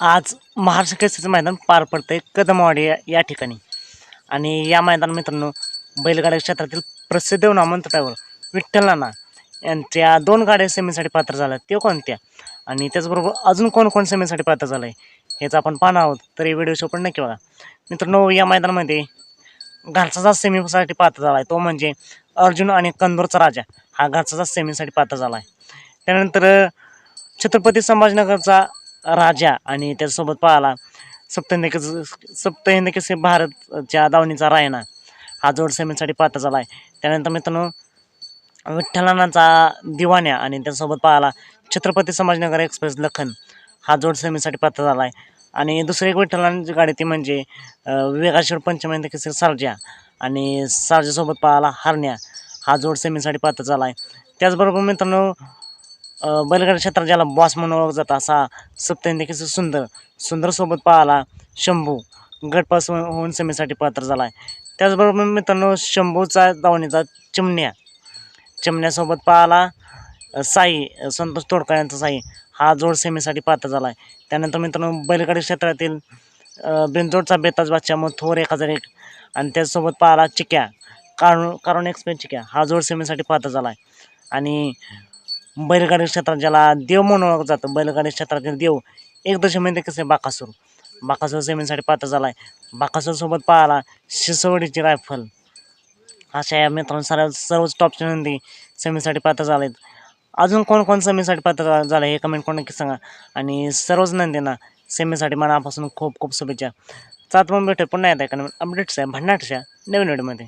आज महाराष्ट्र केसरीचं मैदान पार पडतं आहे कदमवाडी या ठिकाणी. आणि या मैदान मित्रांनो बैलगाड्या क्षेत्रातील प्रसिद्ध नामंत ड्रायव्हर विठ्ठल नाना यांच्या दोन गाड्या सेमीसाठी पात्र झाल्या ते कोणत्या? आणि त्याचबरोबर अजून कोण कोण सेमीसाठी पात्र झालं आहे हेच आपण पाहणार आहोत. तर हे व्हिडिओ शो पण नक्की बघा. मित्रांनो या मैदानामध्ये घरचा सेमीसाठी पात्र झाला आहे तो म्हणजे अर्जुन आणि कंदूरचा राजा हा घरचा सेमीसाठी पात्र झाला आहे त्यानंतर छत्रपती संभाजीनगरचा राजा आणि त्याच्यासोबत पाहिला. सप्तहिंद सप्तहिंद केसरी भारतच्या दावणीचा रायना हा जोड सेमीसाठी पात्र झाला आहे त्यानंतर मित्रांनो विठ्ठलानाचा दिवाण्या आणि त्याच्यासोबत पाहिला छत्रपती समाजनगर एक्सप्रेस लखन हा जोड सेमीसाठी पात्र झाला आहे आणि दुसरी एक विठ्ठलानाची गाडी ती म्हणजे अं, विवेकाश्वर पंचमहिंद केसरी सारजा आणि सारजासोबत पाहिला हरण्या हा जोड सेमीसाठी पात्र झाला आहे त्याचबरोबर मित्रांनो बैलगाडी क्षेत्रात ज्याला बॉस म्हणून ओळख जातं असा सप्तहिंदी सुंदर सुंदरसोबत पाहला शंभू. गटपास हो-, होऊन होऊन पात्र झाला आहे त्याचबरोबर मित्रांनो शंभूचा दावणीचा चिमण्या. चिमण्यासोबत पाहला साई संतोष तोडकर यांचा साई. हा जोड सेमीसाठी पात्र झाला आहे त्यानंतर मित्रांनो बैलगाडी क्षेत्रातील बिनजोडचा बेताज बादशाह मग थोर एक हजार एक. आणि त्याचसोबत पाहला चिक्या कारून कारण एक्सप्रेस चिक्या. हा जोड सेमीसाठी पात्र झाला आहे आणि बैलगाडी क्षेत्रात ज्याला देव म्हणून ओळखलं जातं बैलगाडी क्षेत्रातील देव एक दशमध्ये कसं आहे? बाकासूर. बाकासूर जमीनसाठी पात्र झाला आहे बाकासूरसोबत पाहिला शिसवडीची रायफल. अशा या मित्रांनो सर्व सर्वच टॉपच्या नंदी जमीनसाठी पात्र झाले आहेत अजून कोण कोण सेमीसाठी पात्र झालं हे कमेंट करून नक्की सांगा. आणि सर्वच नंदींना सेमीसाठी मनापासून खूप खूप शुभेच्छा. चात मग भेटू पुन्हा येत आहे कारण अपडेट्स आहे भन्नाटच्या नवीन व्हिडिओमध्ये